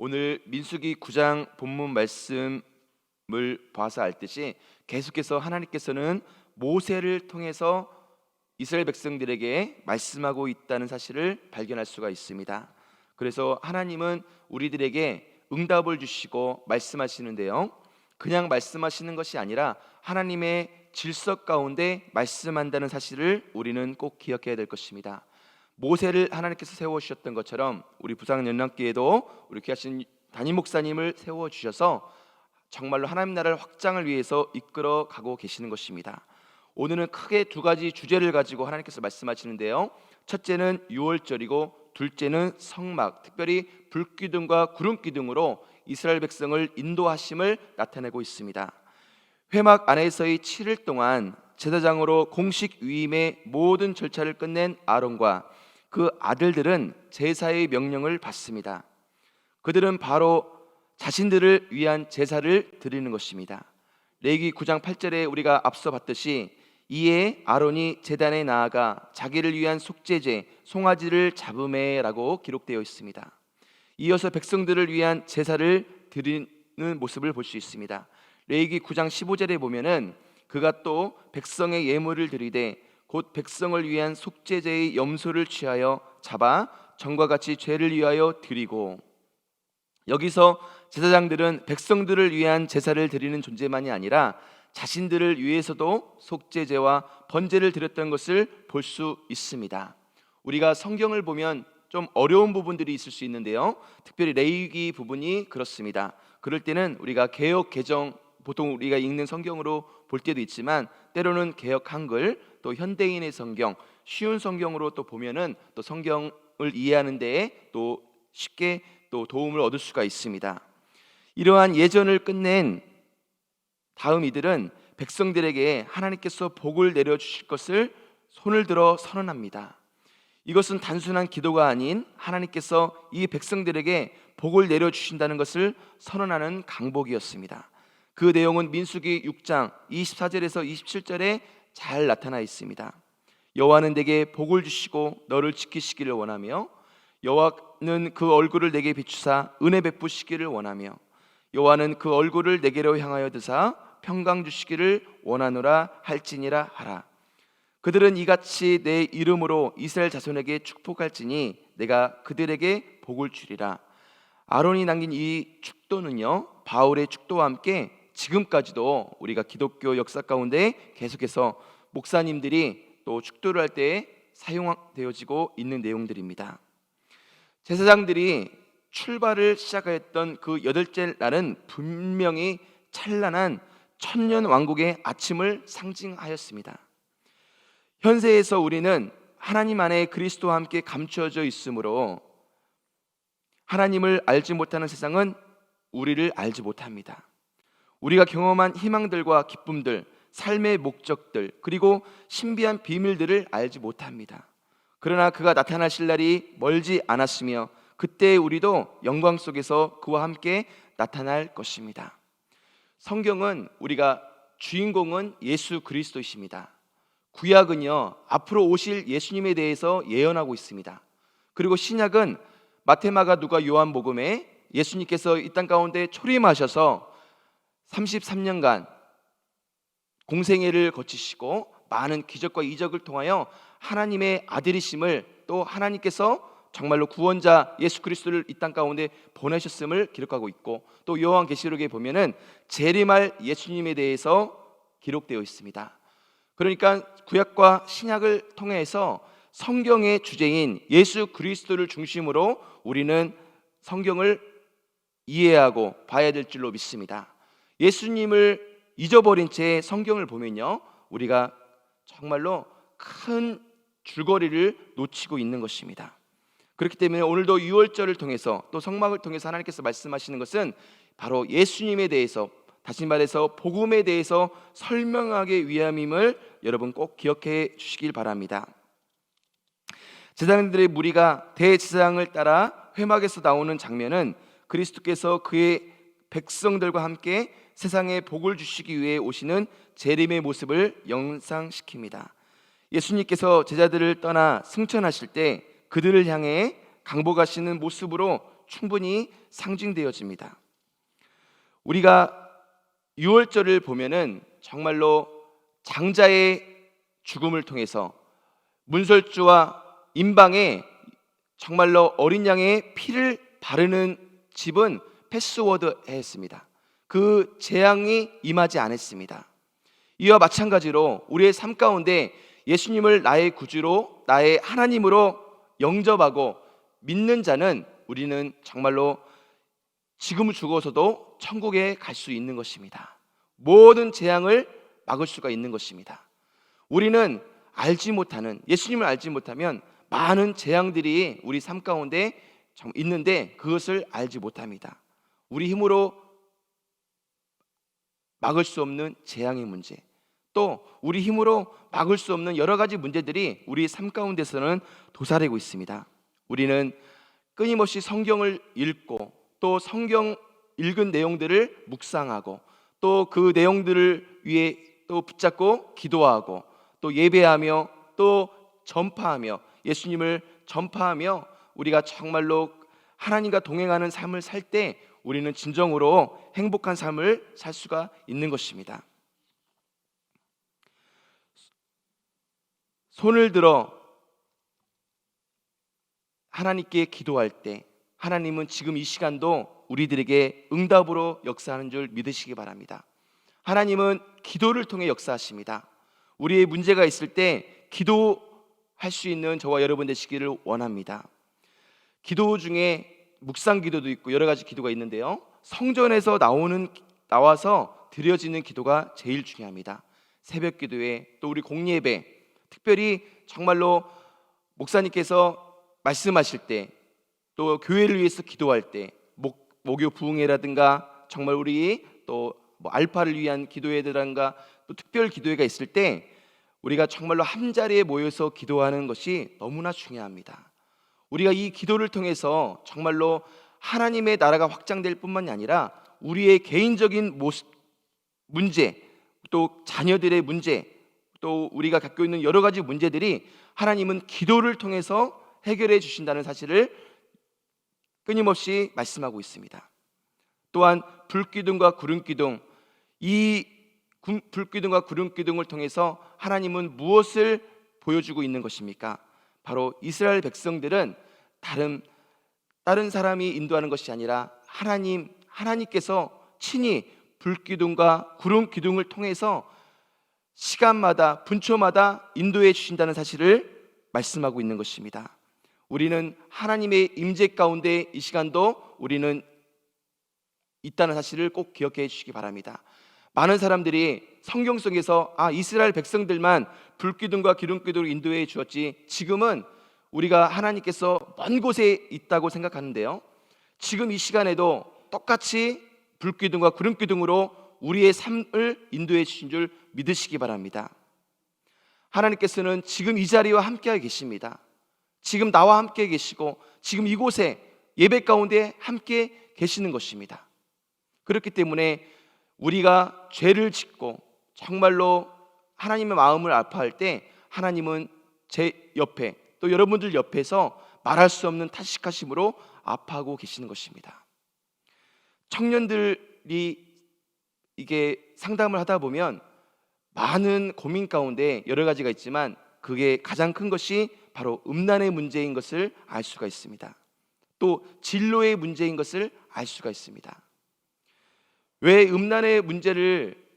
오늘 민수기 9장 본문 말씀을 봐서 알듯이 계속해서 하나님께서는 모세를 통해서 이스라엘 백성들에게 말씀하고 있다는 사실을 발견할 수가 있습니다. 그래서 하나님은 우리들에게 응답을 주시고 말씀하시는데요. 그냥 말씀하시는 것이 아니라 하나님의 질서 가운데 말씀한다는 사실을 우리는 꼭 기억해야 될 것입니다. 모세를 하나님께서 세워 주셨던 것처럼 우리 부상 연합교회도 우리 귀하신 담임 목사님을 세워 주셔서 정말로 하나님 나라를 확장을 위해서 이끌어 가고 계시는 것입니다. 오늘은 크게 두 가지 주제를 가지고 하나님께서 말씀하시는데요. 첫째는 유월절이고 둘째는 성막, 특별히 불기둥과 구름기둥으로 이스라엘 백성을 인도하심을 나타내고 있습니다. 회막 안에서의 7일 동안 제사장으로 공식 위임의 모든 절차를 끝낸 아론과 그 아들들은 제사의 명령을 받습니다. 그들은 바로 자신들을 위한 제사를 드리는 것입니다. 레기 9장 8절에 우리가 앞서 봤듯이 이에 아론이 제단에 나아가 자기를 위한 속죄제 송아지를 잡음해라고 기록되어 있습니다. 이어서 백성들을 위한 제사를 드리는 모습을 볼 수 있습니다. 레이기 9장 15절에 보면은 그가 또 백성의 예물을 드리되 곧 백성을 위한 속죄제의 염소를 취하여 잡아 전과 같이 죄를 위하여 드리고 여기서 제사장들은 백성들을 위한 제사를 드리는 존재만이 아니라 자신들을 위해서도 속죄제와 번제를 드렸던 것을 볼 수 있습니다. 우리가 성경을 보면 좀 어려운 부분들이 있을 수 있는데요. 특별히 레위기 부분이 그렇습니다. 그럴 때는 우리가 개혁 개정 보통 우리가 읽는 성경으로 볼 때도 있지만 때로는 개혁 한글 또 현대인의 성경 쉬운 성경으로 또 보면은 또 성경을 이해하는 데에 또 쉽게 또 도움을 얻을 수가 있습니다. 이러한 예전을 끝낸 다음 이들은 백성들에게 하나님께서 복을 내려 주실 것을 손을 들어 선언합니다. 이것은 단순한 기도가 아닌 하나님께서 이 백성들에게 복을 내려 주신다는 것을 선언하는 강복이었습니다. 그 내용은 민수기 6장 24절에서 27절에 잘 나타나 있습니다. 여호와는 내게 복을 주시고 너를 지키시기를 원하며 여호와는 그 얼굴을 내게 비추사 은혜 베푸시기를 원하며 여호와는 그 얼굴을 내게로 향하여 드사 평강 주시기를 원하노라 할지니라 하라. 그들은 이같이 내 이름으로 이스라엘 자손에게 축복할지니 내가 그들에게 복을 주리라. 아론이 남긴 이 축도는요 바울의 축도와 함께 지금까지도 우리가 기독교 역사 가운데 계속해서 목사님들이 또 축도를 할 때 사용되어지고 있는 내용들입니다. 제사장들이 출발을 시작하였던 그 여덟째 날은 분명히 찬란한 천년 왕국의 아침을 상징하였습니다. 현세에서 우리는 하나님 안에 그리스도와 함께 감추어져 있으므로 하나님을 알지 못하는 세상은 우리를 알지 못합니다. 우리가 경험한 희망들과 기쁨들, 삶의 목적들, 그리고 신비한 비밀들을 알지 못합니다. 그러나 그가 나타나실 날이 멀지 않았으며 그때 우리도 영광 속에서 그와 함께 나타날 것입니다. 성경은 우리가 주인공은 예수 그리스도이십니다. 구약은요 앞으로 오실 예수님에 대해서 예언하고 있습니다. 그리고 신약은 마테마가 누가 요한복음에 예수님께서 이 땅 가운데 초림하셔서 33년간 공생애를 거치시고 많은 기적과 이적을 통하여 하나님의 아들이심을 또 하나님께서 정말로 구원자 예수 그리스도를 이 땅 가운데 보내셨음을 기록하고 있고 또 요한계시록에 보면은 재림할 예수님에 대해서 기록되어 있습니다. 그러니까 구약과 신약을 통해서 성경의 주제인 예수 그리스도를 중심으로 우리는 성경을 이해하고 봐야 될 줄로 믿습니다. 예수님을 잊어버린 채 성경을 보면요. 우리가 정말로 큰 줄거리를 놓치고 있는 것입니다. 그렇기 때문에 오늘도 유월절을 통해서 또 성막을 통해서 하나님께서 말씀하시는 것은 바로 예수님에 대해서 다시 말해서 복음에 대해서 설명하기 위함임을 여러분 꼭 기억해 주시길 바랍니다. 제사장들의 무리가 대제사장을 따라 회막에서 나오는 장면은 그리스도께서 그의 백성들과 함께 세상에 복을 주시기 위해 오시는 재림의 모습을 영상시킵니다. 예수님께서 제자들을 떠나 승천하실 때 그들을 향해 강복하시는 모습으로 충분히 상징되어집니다. 우리가 6월절을 보면은 정말로 장자의 죽음을 통해서 문설주와 임방에 정말로 어린 양의 피를 바르는 집은 패스워드했습니다. 그 재앙이 임하지 않았습니다. 이와 마찬가지로 우리의 삶 가운데 예수님을 나의 구주로 나의 하나님으로 영접하고 믿는 자는 우리는 정말로 지금 죽어서도 천국에 갈 수 있는 것입니다. 모든 재앙을 막을 수가 있는 것입니다. 우리는 알지 못하는 예수님을 알지 못하면 많은 재앙들이 우리 삶 가운데 정- 있는데 그것을 알지 못합니다. 우리 힘으로 막을 수 없는 재앙의 문제, 또 우리 힘으로 막을 수 없는 여러 가지 문제들이 우리 삶 가운데서는 도사리고 있습니다. 우리는 끊임없이 성경을 읽고 또 성경 읽은 내용들을 묵상하고 또 그 내용들을 위해 또 붙잡고 기도하고 또 예배하며 또 전파하며 예수님을 전파하며 우리가 정말로 하나님과 동행하는 삶을 살 때 우리는 진정으로 행복한 삶을 살 수가 있는 것입니다. 손을 들어 하나님께 기도할 때 하나님은 지금 이 시간도 우리들에게 응답으로 역사하는 줄 믿으시기 바랍니다. 하나님은 기도를 통해 역사하십니다. 우리의 문제가 있을 때 기도할 수 있는 저와 여러분 되시기를 원합니다. 기도 중에 묵상 기도도 있고 여러 가지 기도가 있는데요. 성전에서 나오는 나와서 드려지는 기도가 제일 중요합니다. 새벽 기도에 또 우리 공예배 특별히 정말로 목사님께서 말씀하실 때 또 교회를 위해서 기도할 때 목, 목요 부흥회라든가 정말 우리 또 뭐 알파를 위한 기도회라든가 또 특별 기도회가 있을 때 우리가 정말로 한 자리에 모여서 기도하는 것이 너무나 중요합니다. 우리가 이 기도를 통해서 정말로 하나님의 나라가 확장될 뿐만이 아니라 우리의 개인적인 모습, 문제, 또 자녀들의 문제, 또 우리가 갖고 있는 여러 가지 문제들이 하나님은 기도를 통해서 해결해 주신다는 사실을 끊임없이 말씀하고 있습니다. 또한 불기둥과 구름기둥 이 구- 불기둥과 구름기둥을 통해서 하나님은 무엇을 보여주고 있는 것입니까? 바로 이스라엘 백성들은 다른 다른 사람이 인도하는 것이 아니라 하나님 하나님께서 친히 불기둥과 구름 기둥을 통해서 시간마다 분초마다 인도해 주신다는 사실을 말씀하고 있는 것입니다. 우리는 하나님의 임재 가운데 이 시간도 우리는 있다는 사실을 꼭 기억해 주시기 바랍니다. 많은 사람들이 성경 속에서 아 이스라엘 백성들만 불기둥과 기름기둥으로 인도해 주었지 지금은 우리가 하나님께서 먼 곳에 있다고 생각하는데요. 지금 이 시간에도 똑같이 불기둥과 구름기둥으로 우리의 삶을 인도해 주신 줄 믿으시기 바랍니다. 하나님께서는 지금 이 자리와 함께 계십니다. 지금 나와 함께 계시고 지금 이곳에 예배 가운데 함께 계시는 것입니다. 그렇기 때문에 우리가 죄를 짓고 정말로 하나님의 마음을 아파할 때 하나님은 제 옆에 또 여러분들 옆에서 말할 수 없는 타식하심으로 아파하고 계시는 것입니다. 청년들이 이게 상담을 하다 보면 많은 고민 가운데 여러 가지가 있지만 그게 가장 큰 것이 바로 음란의 문제인 것을 알 수가 있습니다. 또 진로의 문제인 것을 알 수가 있습니다. 왜 음란의 문제를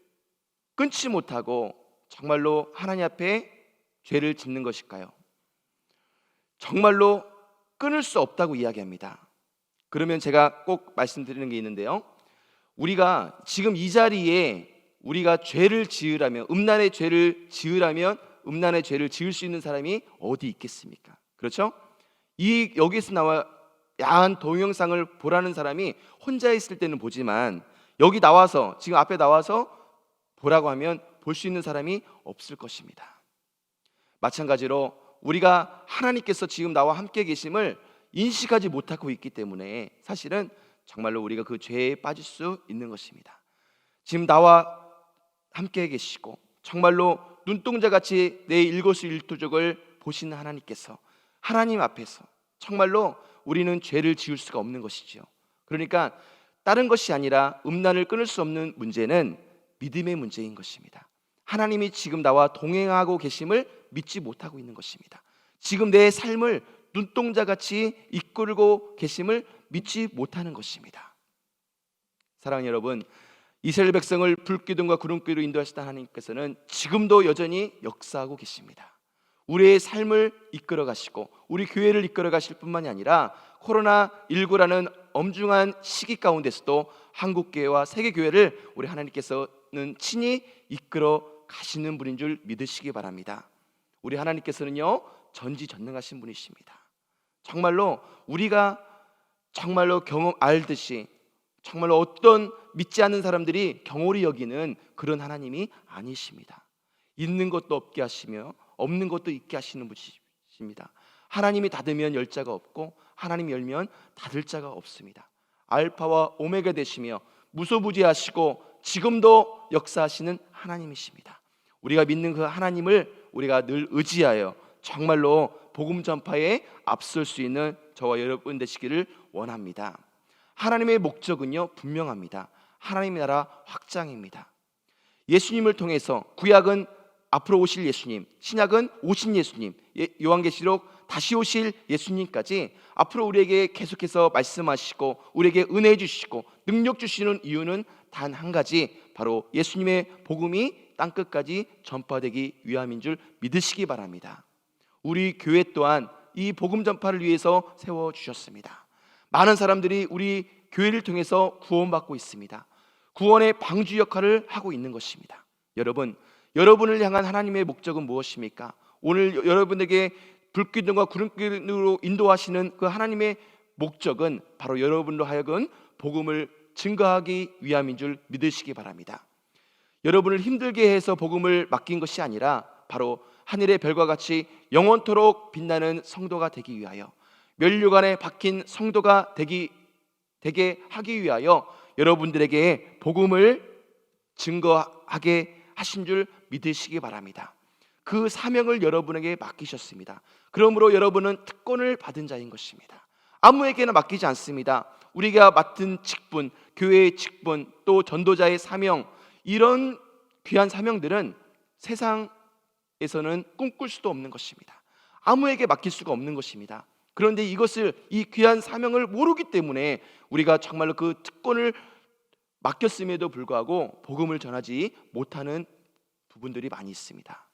끊지 못하고 정말로 하나님 앞에 죄를 짓는 것일까요? 정말로 끊을 수 없다고 이야기합니다. 그러면 제가 꼭 말씀드리는 게 있는데요. 우리가 지금 이 자리에 우리가 죄를 지으라면 음란의 죄를 지으라면 음란의 죄를 지을 수 있는 사람이 어디 있겠습니까? 그렇죠? 이 여기서 나와 야한 동영상을 보라는 사람이 혼자 있을 때는 보지만 여기 나와서 지금 앞에 나와서 보라고 하면 볼 수 있는 사람이 없을 것입니다. 마찬가지로 우리가 하나님께서 지금 나와 함께 계심을 인식하지 못하고 있기 때문에 사실은 정말로 우리가 그 죄에 빠질 수 있는 것입니다. 지금 나와 함께 계시고 정말로 눈동자 같이 내 일거수일투족을 보시는 하나님께서 하나님 앞에서 정말로 우리는 죄를 지을 수가 없는 것이지요. 그러니까 다른 것이 아니라 음란을 끊을 수 없는 문제는 믿음의 문제인 것입니다. 하나님이 지금 나와 동행하고 계심을 믿지 못하고 있는 것입니다. 지금 내 삶을 눈동자 같이 이끌고 계심을 믿지 못하는 것입니다. 사랑하는 여러분, 이스라엘 백성을 불기둥과 구름기로 인도하시던 하나님께서는 지금도 여전히 역사하고 계십니다. 우리의 삶을 이끌어 가시고 우리 교회를 이끌어 가실 뿐만이 아니라 코로나 19라는 엄중한 시기 가운데서도 한국 교회와 세계 교회를 우리 하나님께서 는 친히 이끌어 가시는 분인 줄 믿으시기 바랍니다. 우리 하나님께서는요 전지전능하신 분이십니다. 정말로 우리가 정말로 경험 알듯이 정말로 어떤 믿지 않는 사람들이 경홀히 여기는 그런 하나님이 아니십니다. 있는 것도 없게 하시며 없는 것도 있게 하시는 분이십니다. 하나님이 닫으면 열 자가 없고 하나님이 열면 닫을 자가 없습니다. 알파와 오메가 되시며 무소부지하시고 지금도 역사하시는 하나님이십니다. 우리가 믿는 그 하나님을 우리가 늘 의지하여 정말로 복음 전파에 앞설 수 있는 저와 여러분 되시기를 원합니다. 하나님의 목적은요 분명합니다. 하나님의 나라 확장입니다. 예수님을 통해서 구약은 앞으로 오실 예수님, 신약은 오신 예수님, 예- 요한계시록 다시 오실 예수님까지 앞으로 우리에게 계속해서 말씀하시고 우리에게 은혜 주시고 능력 주시는 이유는 단 한 가지 바로 예수님의 복음이 땅 끝까지 전파되기 위함인 줄 믿으시기 바랍니다. 우리 교회 또한 이 복음 전파를 위해서 세워 주셨습니다. 많은 사람들이 우리 교회를 통해서 구원받고 있습니다. 구원의 방주 역할을 하고 있는 것입니다. 여러분, 여러분을 향한 하나님의 목적은 무엇입니까? 오늘 여- 여러분에게 불기둥과 구름기둥으로 인도하시는 그 하나님의 목적은 바로 여러분로 하여금 복음을 증거하기 위함인 줄 믿으시기 바랍니다. 여러분을 힘들게 해서 복음을 맡긴 것이 아니라 바로 하늘의 별과 같이 영원토록 빛나는 성도가 되기 위하여 멸류관에 박힌 성도가 되기 되게 하기 위하여 여러분들에게 복음을 증거하게 하신 줄 믿으시기 바랍니다. 그 사명을 여러분에게 맡기셨습니다. 그러므로 여러분은 특권을 받은 자인 것입니다. 아무에게나 맡기지 않습니다. 우리가 맡은 직분, 교회의 직분, 또 전도자의 사명 이런 귀한 사명들은 세상에서는 꿈꿀 수도 없는 것입니다. 아무에게 맡길 수가 없는 것입니다. 그런데 이것을 이 귀한 사명을 모르기 때문에 우리가 정말로 그 특권을 맡겼음에도 불구하고 복음을 전하지 못하는 부분들이 많이 있습니다.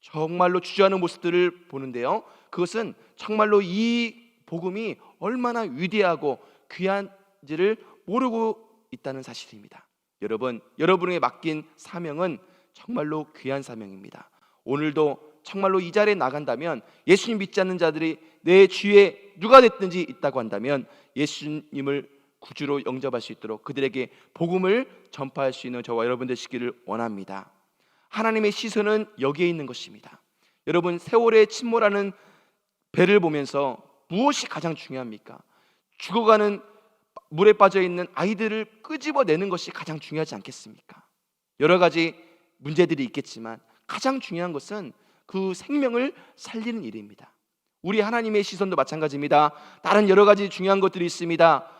정말로 주저하는 모습들을 보는데요. 그것은 정말로 이 복음이 얼마나 위대하고 귀한지를 모르고 있다는 사실입니다. 여러분, 여러분에게 맡긴 사명은 정말로 귀한 사명입니다. 오늘도 정말로 이 자리에 나간다면 예수님 믿지 않는 자들이 내 주위에 누가 됐든지 있다고 한다면 예수님을 구주로 영접할 수 있도록 그들에게 복음을 전파할 수 있는 저와 여러분 되시기를 원합니다. 하나님의 시선은 여기에 있는 것입니다. 여러분 세월의 침몰하는 배를 보면서 무엇이 가장 중요합니까? 죽어가는 물에 빠져 있는 아이들을 끄집어내는 것이 가장 중요하지 않겠습니까? 여러 가지 문제들이 있겠지만 가장 중요한 것은 그 생명을 살리는 일입니다. 우리 하나님의 시선도 마찬가지입니다. 다른 여러 가지 중요한 것들이 있습니다.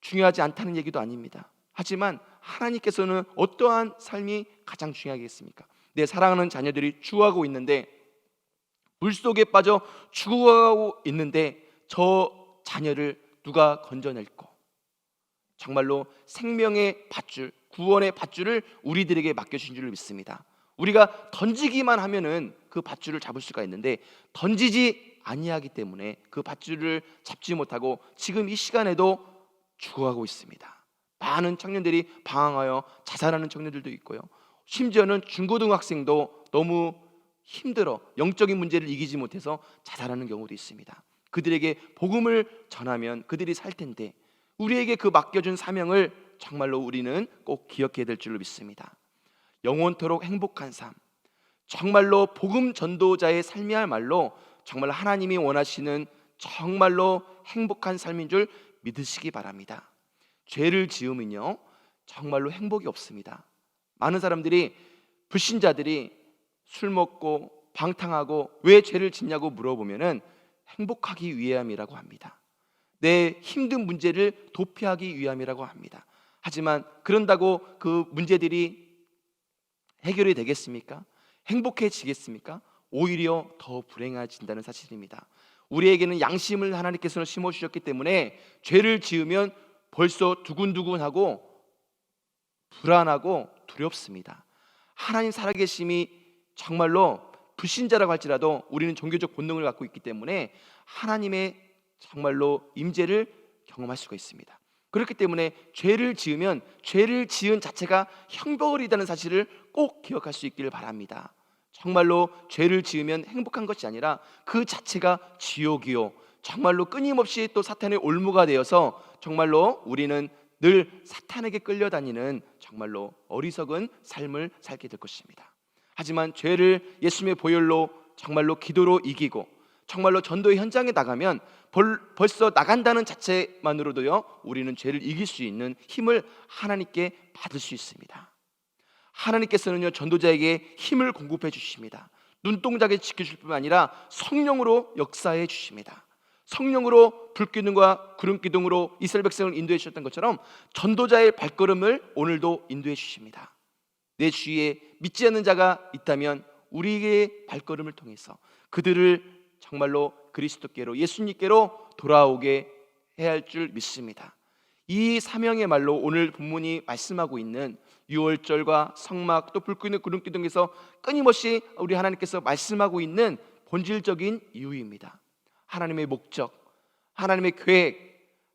중요하지 않다는 얘기도 아닙니다. 하지만 하나님께서는 어떠한 삶이 가장 중요하겠습니까? 내 사랑하는 자녀들이 죽어가고 있는데 물 속에 빠져 죽어가고 있는데 저 자녀를 누가 건져낼고 정말로 생명의 밧줄, 구원의 밧줄을 우리들에게 맡겨주신 줄 믿습니다. 우리가 던지기만 하면은 그 밧줄을 잡을 수가 있는데 던지지 아니하기 때문에 그 밧줄을 잡지 못하고 지금 이 시간에도 죽어가고 있습니다. 많은 청년들이 방황하여 자살하는 청년들도 있고요. 심지어는 중고등학생도 너무 힘들어 영적인 문제를 이기지 못해서 자살하는 경우도 있습니다. 그들에게 복음을 전하면 그들이 살 텐데 우리에게 그 맡겨준 사명을 정말로 우리는 꼭 기억해야 될 줄로 믿습니다. 영원토록 행복한 삶, 정말로 복음 전도자의 삶이야말로 정말 하나님이 원하시는 정말로 행복한 삶인 줄 믿으시기 바랍니다. 죄를 지으면요 정말로 행복이 없습니다. 많은 사람들이 불신자들이 술 먹고 방탕하고 왜 죄를 짓냐고 물어보면은 행복하기 위함이라고 합니다. 내 힘든 문제를 도피하기 위함이라고 합니다. 하지만 그런다고 그 문제들이 해결이 되겠습니까? 행복해지겠습니까? 오히려 더 불행해진다는 사실입니다. 우리에게는 양심을 하나님께서는 심어 주셨기 때문에 죄를 지으면 벌써 두근두근하고 불안하고 두렵습니다. 하나님 살아계심이 정말로 불신자라고 할지라도 우리는 종교적 본능을 갖고 있기 때문에 하나님의 정말로 임재를 경험할 수가 있습니다. 그렇기 때문에 죄를 지으면 죄를 지은 자체가 형벌이라는 사실을 꼭 기억할 수 있기를 바랍니다. 정말로 죄를 지으면 행복한 것이 아니라 그 자체가 지옥이요. 정말로 끊임없이 또 사탄의 올무가 되어서 정말로 우리는 늘 사탄에게 끌려다니는 정말로 어리석은 삶을 살게 될 것입니다. 하지만 죄를 예수님의 보혈로 정말로 기도로 이기고 정말로 전도의 현장에 나가면 벌, 벌써 나간다는 자체만으로도요 우리는 죄를 이길 수 있는 힘을 하나님께 받을 수 있습니다. 하나님께서는요 전도자에게 힘을 공급해 주십니다. 눈동자에 지켜줄 뿐만 아니라 성령으로 역사해 주십니다. 성령으로 불기둥과 구름 기둥으로 이스라엘 백성을 인도해 주셨던 것처럼 전도자의 발걸음을 오늘도 인도해 주십니다. 내 주위에 믿지 않는 자가 있다면 우리의 발걸음을 통해서 그들을 정말로 그리스도께로 예수님께로 돌아오게 해야 할 줄 믿습니다. 이 사명의 말로 오늘 본문이 말씀하고 있는 유월절과 성막 또 불끄는 구름 기둥에서 끊임없이 우리 하나님께서 말씀하고 있는 본질적인 이유입니다. 하나님의 목적, 하나님의 계획,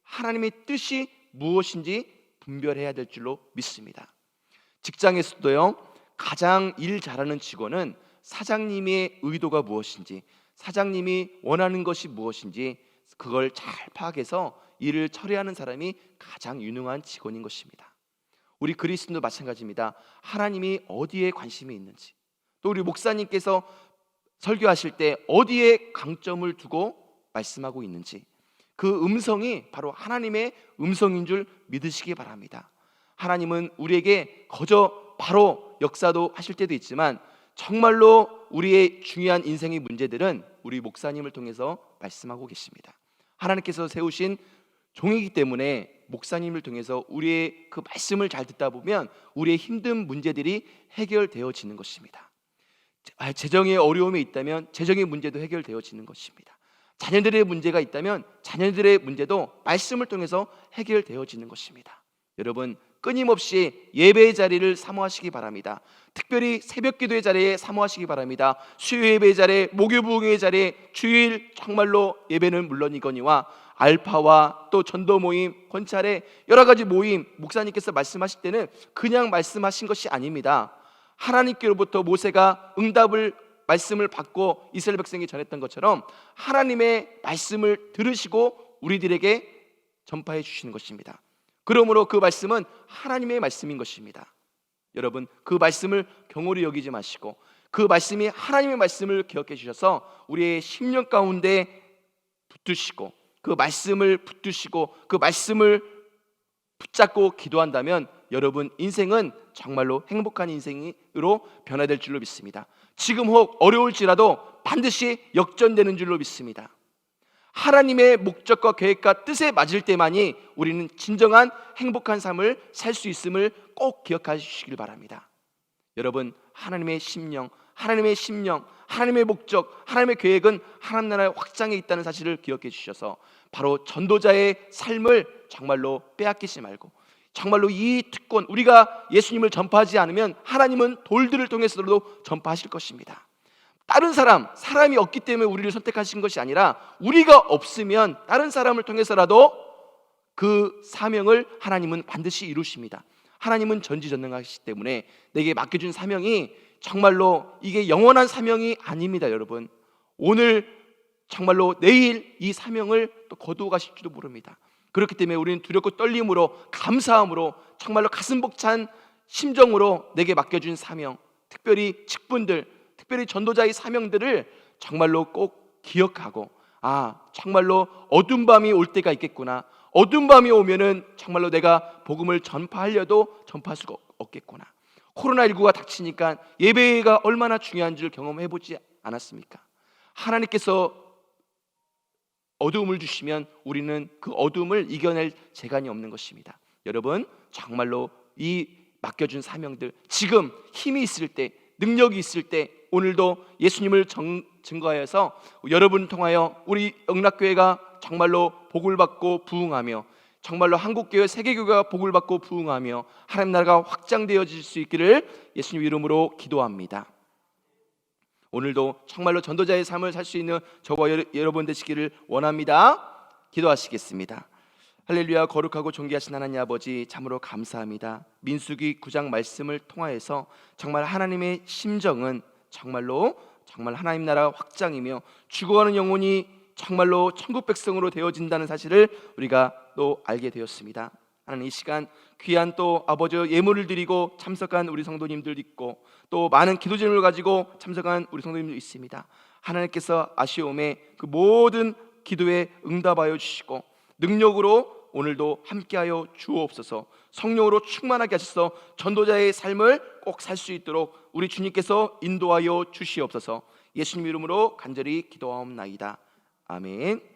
하나님의 뜻이 무엇인지 분별해야 될 줄로 믿습니다. 직장에서도요 가장 일 잘하는 직원은 사장님의 의도가 무엇인지 사장님이 원하는 것이 무엇인지 그걸 잘 파악해서 일을 처리하는 사람이 가장 유능한 직원인 것입니다. 우리 그리스도도 마찬가지입니다. 하나님이 어디에 관심이 있는지 또 우리 목사님께서 설교하실 때 어디에 강점을 두고 말씀하고 있는지 그 음성이 바로 하나님의 음성인 줄 믿으시기 바랍니다. 하나님은 우리에게 거저 바로 역사도 하실 때도 있지만 정말로 우리의 중요한 인생의 문제들은 우리 목사님을 통해서 말씀하고 계십니다. 하나님께서 세우신 종이기 때문에 목사님을 통해서 우리의 그 말씀을 잘 듣다 보면 우리의 힘든 문제들이 해결되어지는 것입니다. 아, 재정에 어려움이 있다면 재정의 문제도 해결되어지는 것입니다. 자녀들의 문제가 있다면 자녀들의 문제도 말씀을 통해서 해결되어지는 것입니다. 여러분 끊임없이 예배의 자리를 사모하시기 바랍니다. 특별히 새벽 기도의 자리에 사모하시기 바랍니다. 수요 예배의 자리에 목요 부흥의 자리에 주일 정말로 예배는 물론이거니와 알파와 또 전도 모임, 권찰의 여러 가지 모임 목사님께서 말씀하실 때는 그냥 말씀하신 것이 아닙니다. 하나님께로부터 모세가 응답을 말씀을 받고 이스라엘 백성이 전했던 것처럼 하나님의 말씀을 들으시고 우리들에게 전파해 주시는 것입니다. 그러므로 그 말씀은 하나님의 말씀인 것입니다. 여러분 그 말씀을 경홀히 여기지 마시고 그 말씀이 하나님의 말씀을 기억해 주셔서 우리의 심령 가운데 붙드시고 그 말씀을 붙드시고 그 말씀을 붙잡고 기도한다면 여러분 인생은 정말로 행복한 인생으로 변화될 줄로 믿습니다. 지금 혹 어려울지라도 반드시 역전되는 줄로 믿습니다. 하나님의 목적과 계획과 뜻에 맞을 때만이 우리는 진정한 행복한 삶을 살 수 있음을 꼭 기억하시길 바랍니다. 여러분, 하나님의 심령, 하나님의 심령, 하나님의 목적, 하나님의 계획은 하나님 나라의 확장에 있다는 사실을 기억해 주셔서 바로 전도자의 삶을 정말로 빼앗기지 말고 정말로 이 특권 우리가 예수님을 전파하지 않으면 하나님은 돌들을 통해서도 전파하실 것입니다. 다른 사람, 사람이 없기 때문에 우리를 선택하신 것이 아니라 우리가 없으면 다른 사람을 통해서라도 그 사명을 하나님은 반드시 이루십니다. 하나님은 전지전능하시기 때문에 내게 맡겨준 사명이 정말로 이게 영원한 사명이 아닙니다, 여러분. 오늘 정말로 내일 이 사명을 또 거두어 가실지도 모릅니다. 그렇기 때문에 우리는 두렵고 떨림으로 감사함으로 정말로 가슴 벅찬 심정으로 내게 맡겨준 사명, 특별히 직분들, 특별히 전도자의 사명들을 정말로 꼭 기억하고 아 정말로 어두운 밤이 올 때가 있겠구나. 어두운 밤이 오면은 정말로 내가 복음을 전파하려도 전파할 수가 없겠구나. 코로나19가 닥치니까 예배가 얼마나 중요한지를 경험해 보지 않았습니까? 하나님께서 어두움을 주시면 우리는 그 어두움을 이겨낼 재간이 없는 것입니다. 여러분 정말로 이 맡겨준 사명들 지금 힘이 있을 때 능력이 있을 때 오늘도 예수님을 정- 증거하여서 여러분 통하여 우리 영락교회가 정말로 복을 받고 부흥하며 정말로 한국교회 세계교회가 복을 받고 부흥하며 하나님 나라가 확장되어질 수 있기를 예수님 이름으로 기도합니다. 오늘도 정말로 전도자의 삶을 살 수 있는 저와 여러- 여러분 되시기를 원합니다. 기도하시겠습니다. 할렐루야 거룩하고 존귀하신 하나님 아버지 참으로 감사합니다. 민수기 9장 말씀을 통하여서 정말 하나님의 심정은 정말로 정말 하나님 나라 확장이며 죽어가는 영혼이 정말로 천국 백성으로 되어진다는 사실을 우리가 또 알게 되었습니다. 하나님 이 시간 귀한 또 아버지 예물을 드리고 참석한 우리 성도님들 있고 또 많은 기도 제목을 가지고 참석한 우리 성도님들 있습니다. 하나님께서 아쉬움에 그 모든 기도에 응답하여 주시고 능력으로 오늘도 함께하여 주옵소서. 성령으로 충만하게 하셔서 전도자의 삶을 꼭 살 수 있도록 우리 주님께서 인도하여 주시옵소서. 예수님 이름으로 간절히 기도하옵나이다. 아멘.